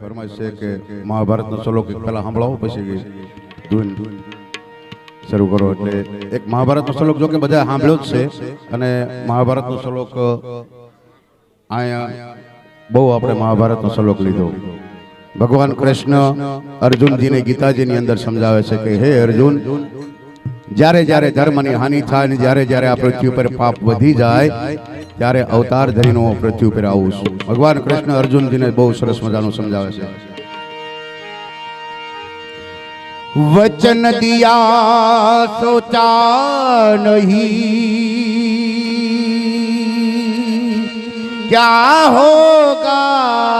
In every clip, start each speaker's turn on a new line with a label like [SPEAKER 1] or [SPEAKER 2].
[SPEAKER 1] ફરમાઈશ છે કે મહાભારતનો શ્લોક પહેલા સાંભળાવો પછી શરૂ કરો એટલે એક મહાભારતનો શ્લોક જો કે બધા સાંભળ્યો જ છે અને મહાભારતનો શ્લોક અહીંયા બહુ આપણે મહાભારતનો શ્લોક લીધો ભગવાન કૃષ્ણ અર્જુનજીને ગીતાજીની અંદર સમજાવે છે કે હે અર્જુન જ્યારે જ્યારે ધર્મની હાનિ થાય અને જ્યારે જ્યારે આ પૃથ્વી પર પાપ વધી જાય ત્યારે અવતાર ધરીનો પૃથ્વી ઉપર આવું છું ભગવાન કૃષ્ણ અર્જુનજીને બહુ સરસ મજાનું સમજાવે છે वचन दिया सोचा नहीं क्या होगा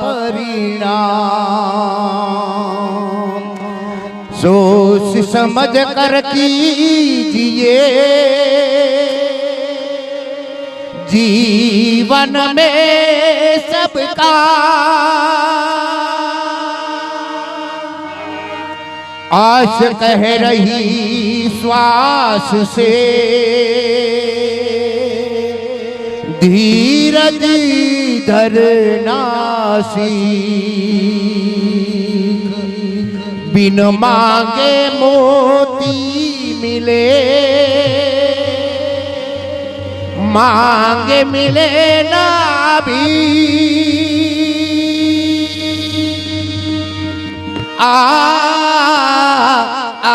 [SPEAKER 1] परिणाम सोच समझ कर कीजिए जीवन में सबका आश कह रही श्वास से धीरज धरनासी बिन मांगे मोती मिले मांगे मिले ना भी आ, आ, आ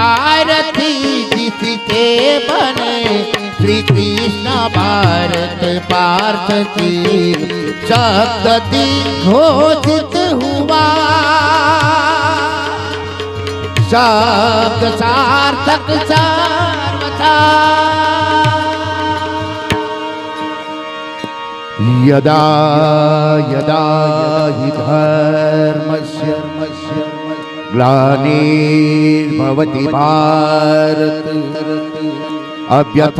[SPEAKER 1] आरती जिसके बने श्री कृष्ण भारत पार्थ की शक्ति घोषित हुआ शब्द सार्थक यदा यदा धर्म धर्मस्य ग्लानी भारत अव्यथामधर्मस्यमस्यं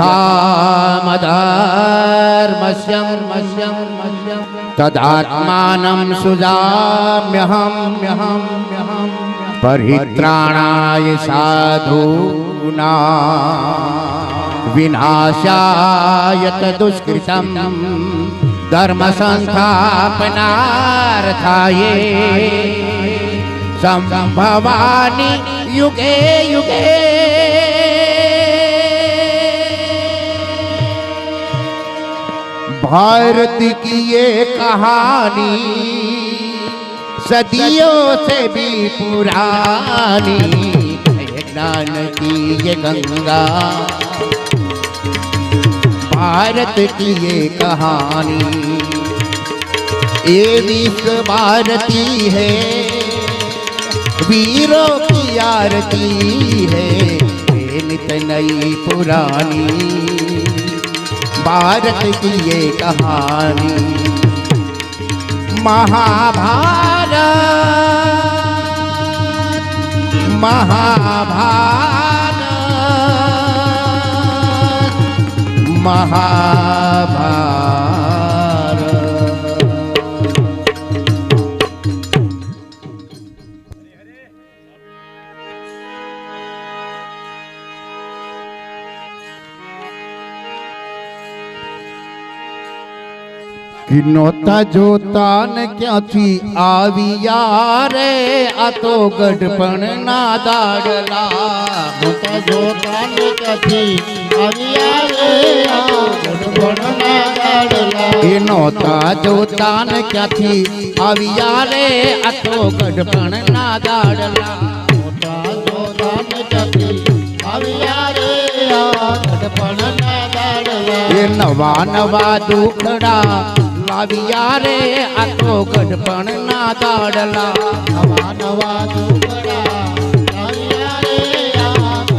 [SPEAKER 1] तदात्मानं सुजाम्यहम्यहं परित्राणाय साधूना विनाशाय तदुष्कृतं संभवानी युगे युगे भारत की ये कहानी सदियों से भी पुरानी ज्ञान की ये गंगा भारत की ये कहानी ये विश्व भारती है वीरों की आरती है नित नई पुरानी भारत की ये कहानी महाभारत महाभारत महा नोता जोता ने क्या थी आवी यारे अतो गड़पण ना दागला किनोता
[SPEAKER 2] जोता ने क्या थी आवी यारे अतो गड़पण ना
[SPEAKER 1] दागला किनोता जोता ने क्या थी आवी यारे अतो गड़पण ना दागला
[SPEAKER 2] किनोता जोता ने क्या
[SPEAKER 3] थी आवी यारे अतो गड़पण
[SPEAKER 1] ना दागला ये नवा नवा दुखड़ा વાવિયા રે આ તો ગઢપણ ના દાડલા
[SPEAKER 3] નવા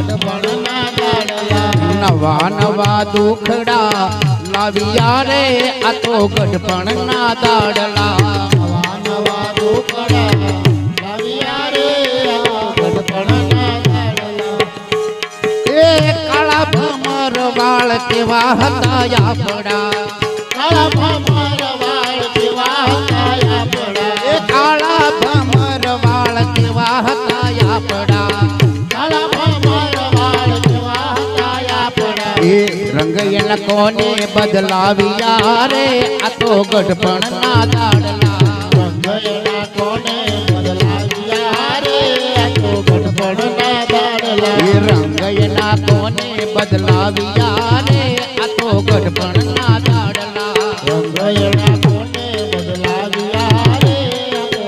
[SPEAKER 3] નવા
[SPEAKER 1] નવા નવા દુખડા લાવ્યા રે આ તો ગઢપણ ના દાડલા
[SPEAKER 3] નવા
[SPEAKER 1] કાળા ભમર વાળ કેવા હતા આપડા
[SPEAKER 3] કાળા ભમર
[SPEAKER 1] બેન કોને બદલાવ્યા રે આ તો ગઢપણ ના દાડલા
[SPEAKER 3] કોને બદલાવ્યા રે આ તો ગઢપણ
[SPEAKER 1] ના દાડલા રંગયના કોને બદલાવ્યા રે આ તો ગઢપણ ના દાડલા
[SPEAKER 3] રંગયના કોને બદલાવ્યા રે આ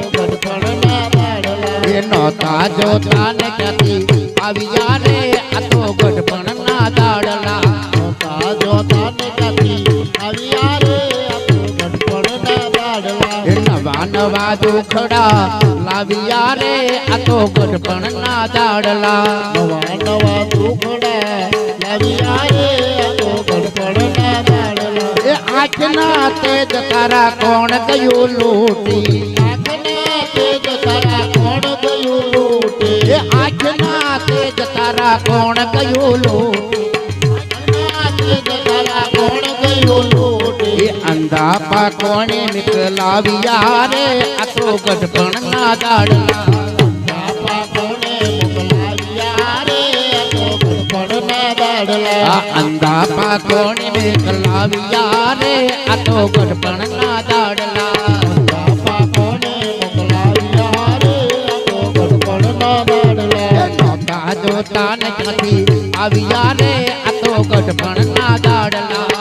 [SPEAKER 1] આવ્યા રે આ ગઢપણ ના દાડલા નવા દુખડા લાવ્યા રે આ તો ગઢપણ ના દાડલા
[SPEAKER 3] નવા નવા દુખડા લાવ્યા રે આ તો ગઢપણ ના દાડલા
[SPEAKER 1] એ આંખના તેજ તારા કોણ ગયું લૂટી
[SPEAKER 3] આંખના તેજ તારા કોણ ગયું લૂટી
[SPEAKER 1] એ આંખના તેજ તારા કોણ ધંધા પા કોણે મોકલાવ્યા રે આ તો ગઢપણ ના દાડલા અંધા પા કોણે મોકલાવ્યા રે આ તો ગઢપણ ના દાડલા જોતા નથી આવ્યા રે આ તો ગઢપણ ના દાડલા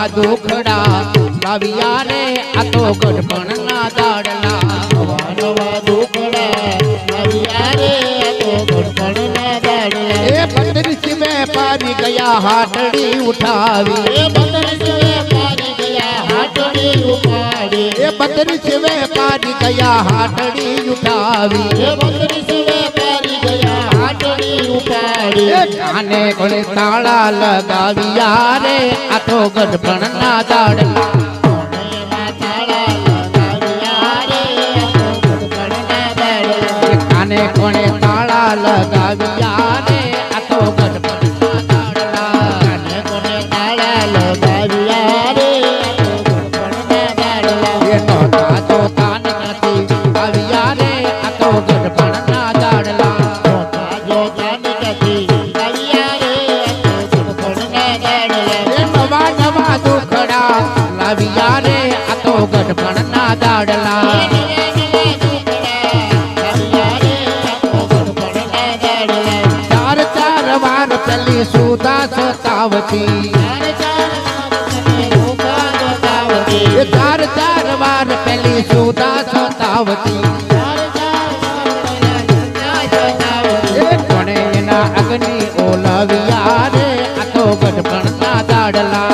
[SPEAKER 1] बाबा दुखड़ा बाविया रे अतो गठबण ना दाड़ला
[SPEAKER 3] बाबा दुखड़ा बाविया रे अतो गठबण ना दाड़ला ए
[SPEAKER 1] पंडरी सी में पानी गया हाथड़ी
[SPEAKER 3] उठावी ए पंडरी सी में पानी
[SPEAKER 1] गया हाटड़ी उठावी ए पंडरी सी
[SPEAKER 3] में पानी गया हाथड़ी उठावी ए
[SPEAKER 1] पंडरी ઠાને ખોલે તાળા લગાવ્યા રે આ તો ગઢપણ ના દાડ કાને કોણે તાળા લગાવ્યા નવા નવા દુખડા લાવ્યા રે આ તો ગઢપણ ના દાડલા ચલી સુધા સતાવતી ચાર ચાર વાર પેલી સુધા સતાવતી ગણે એના અગ્નિ ઓલવ્યા રે આ તો ગઢપણ பாடலாம்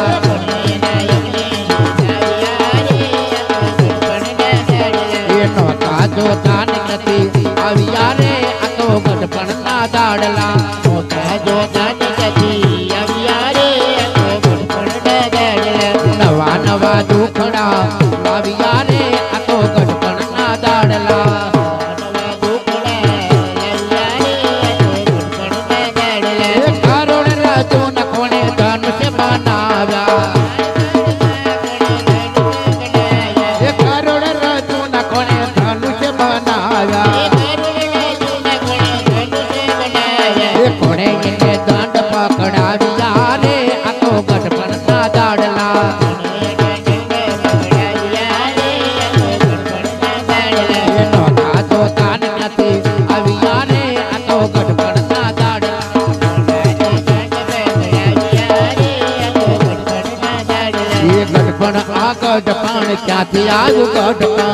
[SPEAKER 1] ગઢ પણ ક્યાંથી આવ્યું
[SPEAKER 3] ગઢ પણ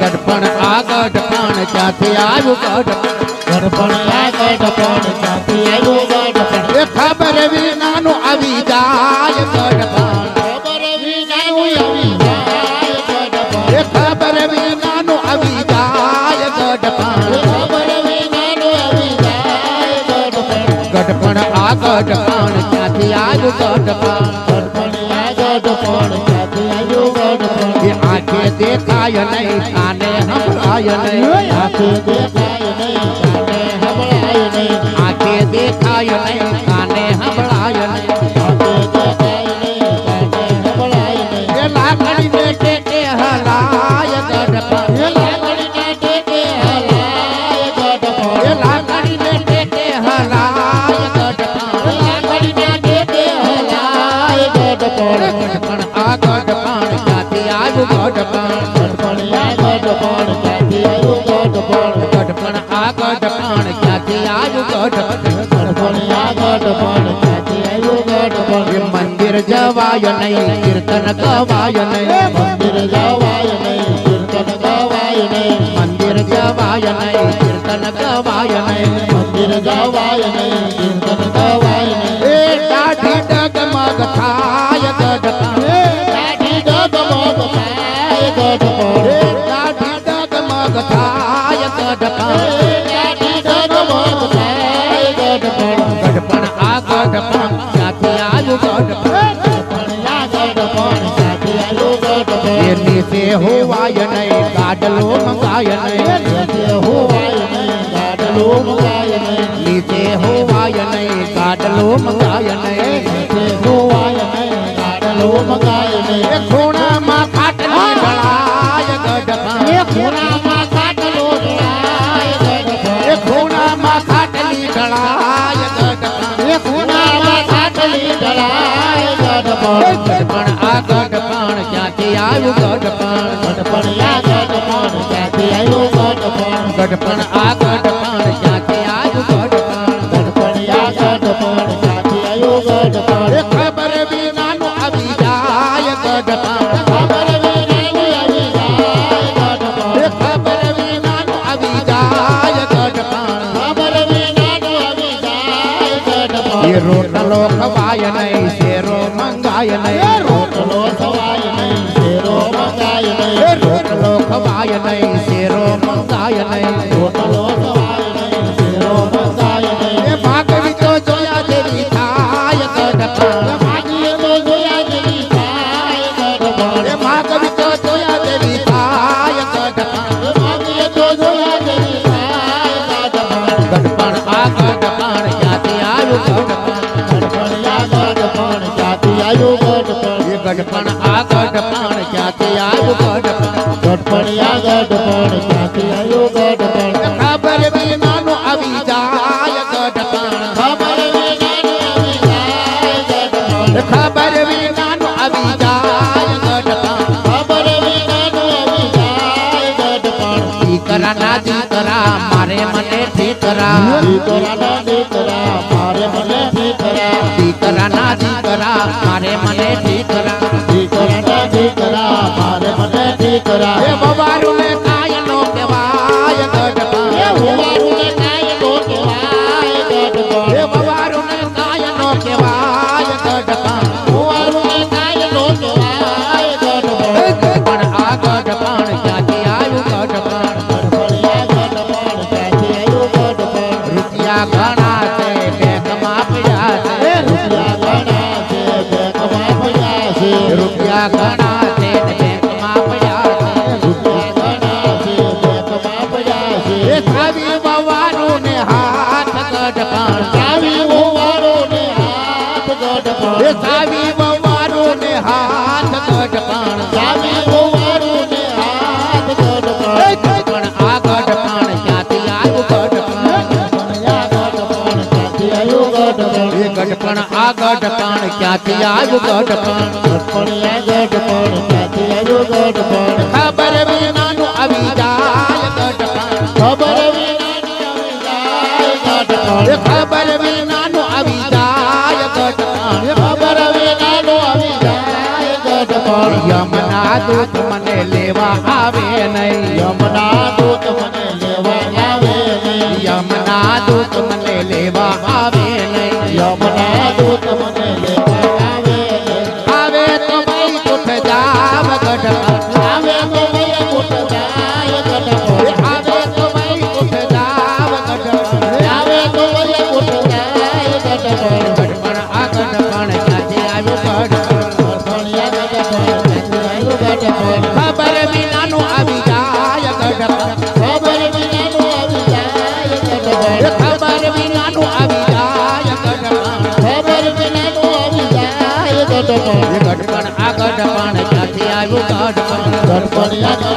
[SPEAKER 3] ગઢપણ
[SPEAKER 1] આ
[SPEAKER 3] ગઢ પણ ક્યાંથી આવ્યું ગઢ
[SPEAKER 1] એ ખબર વિનાનું
[SPEAKER 3] ખબર વિનાનું આવી જાય ગઢપણ
[SPEAKER 1] ગઢપણ આ ગઢપણ ગઢ પણ
[SPEAKER 3] ગઢપણિયા ગઢ પણ ક્યાંથી આવ્યો ગઢ
[SPEAKER 1] પણ એ દેખાય નહીં કાને સંભળાય નહીં
[SPEAKER 3] દેખાય નહીં કાને સંભળાય નહીં
[SPEAKER 1] આંખે દેખાય નહીં
[SPEAKER 3] மந்திரஜவாயனை கீர்த்தன காவாயனை மந்திரஜவாயனை கீர்த்தன காவாயனை
[SPEAKER 1] மந்திரஜவாயனை கீர்த்தன காவாயனை மந்திரஜவாயனை ગાડલો મંગાય નહીં એ રોટલો ખવાય નહીં શેરો મંગાય નહીં
[SPEAKER 3] રોટલો ખવાય નહીં શેરો મંગાય નહીં
[SPEAKER 1] રોટલો ખવાય નહીં શેરો મંગાય નહીં ગડપણ આગડપણ
[SPEAKER 3] કાકે આગડપણ ગડપણ આગડપણ કાકે આગડપણ
[SPEAKER 1] ખબર વિનાનું આવી જાય ગડપણ
[SPEAKER 3] ખબર વિનાનું આવી જાય ગડપણ
[SPEAKER 1] ખબર વિનાનું આવી જાય
[SPEAKER 3] ગડપણ ઈકરા
[SPEAKER 1] ના દીકરા મારે મને
[SPEAKER 3] દીકરા ઈકરા ના દીકરા
[SPEAKER 1] મારે મને
[SPEAKER 3] દીકરા
[SPEAKER 1] ઈકરા ના
[SPEAKER 3] દીકરા મારે મને chorar. É
[SPEAKER 1] bobagem. આ
[SPEAKER 3] ગડપણ ક્યાં થી આજ ગડપણ પરપણ
[SPEAKER 1] એ
[SPEAKER 3] ગડપણ ક્યાં થી આજ ગડપણ
[SPEAKER 1] ખબર વિનાનું આવી જાય ગડપણ
[SPEAKER 3] ખબર વિનાની આવે જાય ગડપણ
[SPEAKER 1] એ ખબર વિનાનું આવી જાય ગડપણ
[SPEAKER 3] ખબર વિનાનું આવી જાય ગડપણ
[SPEAKER 1] યમુના
[SPEAKER 3] દૂત મને લેવા આવે નહીં
[SPEAKER 2] યમુના દૂત મને લેવા આવે નહીં
[SPEAKER 3] યમુના દૂત મને લેવા તો ગઢપણ આ ગઢપણ ક્યાંથી આવ્યું ગઢપણ ગઢપણ આ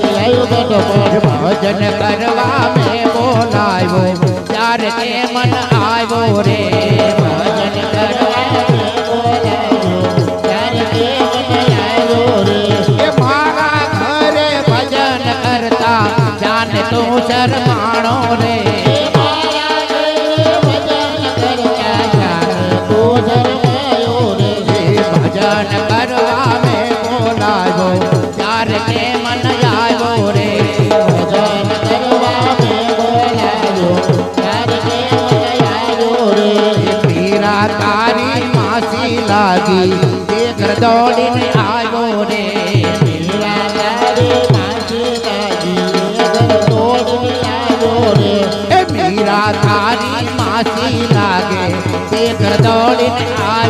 [SPEAKER 3] ગઢપણ ક્યાંથી આવ્યું ગઢપણ ભજન કરવા મેં બોલાવ્યો ત્યારે તે મન આવ્યો રે ભજન કરવા જાને તું શરમાણો રે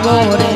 [SPEAKER 3] Oh.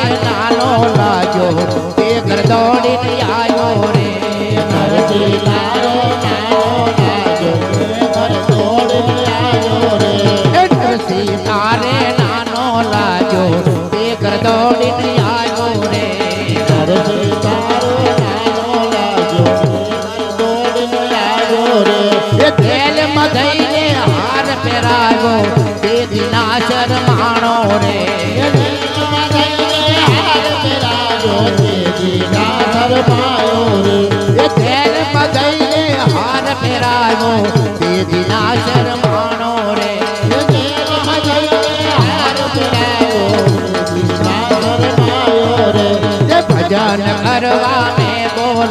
[SPEAKER 3] રે નાનો લાજો તે ઘર દોડીને આવ્યો રે નરજી તારો નાનો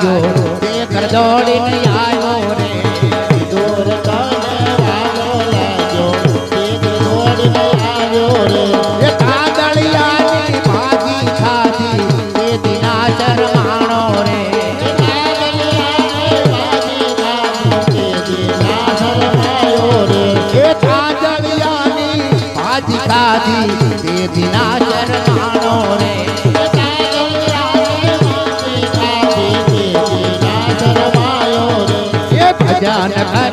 [SPEAKER 3] રાજો તે કરદોડી આવ્યો રે દોર કાનો રાજો તે કરદોડી આવ્યો રે એ દિના जान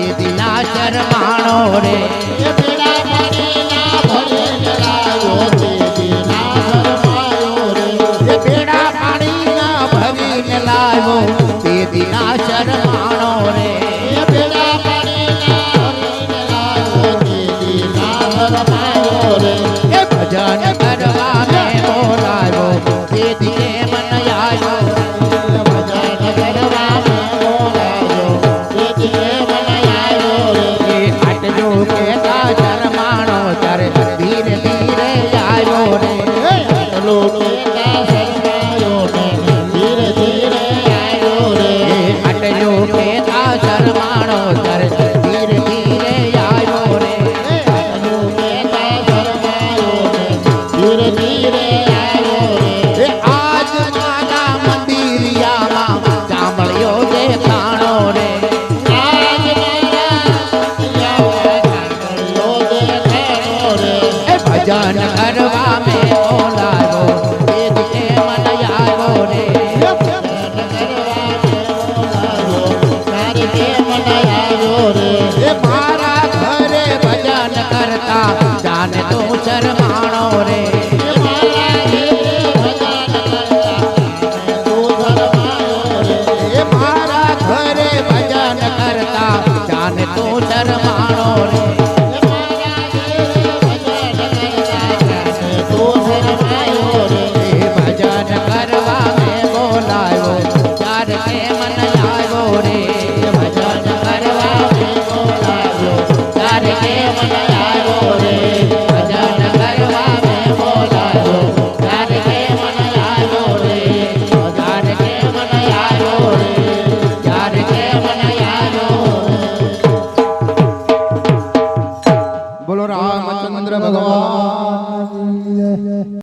[SPEAKER 3] એ દિના શરમાણો રે ભરીને
[SPEAKER 1] લાવ્યો તે દિના શરમાણો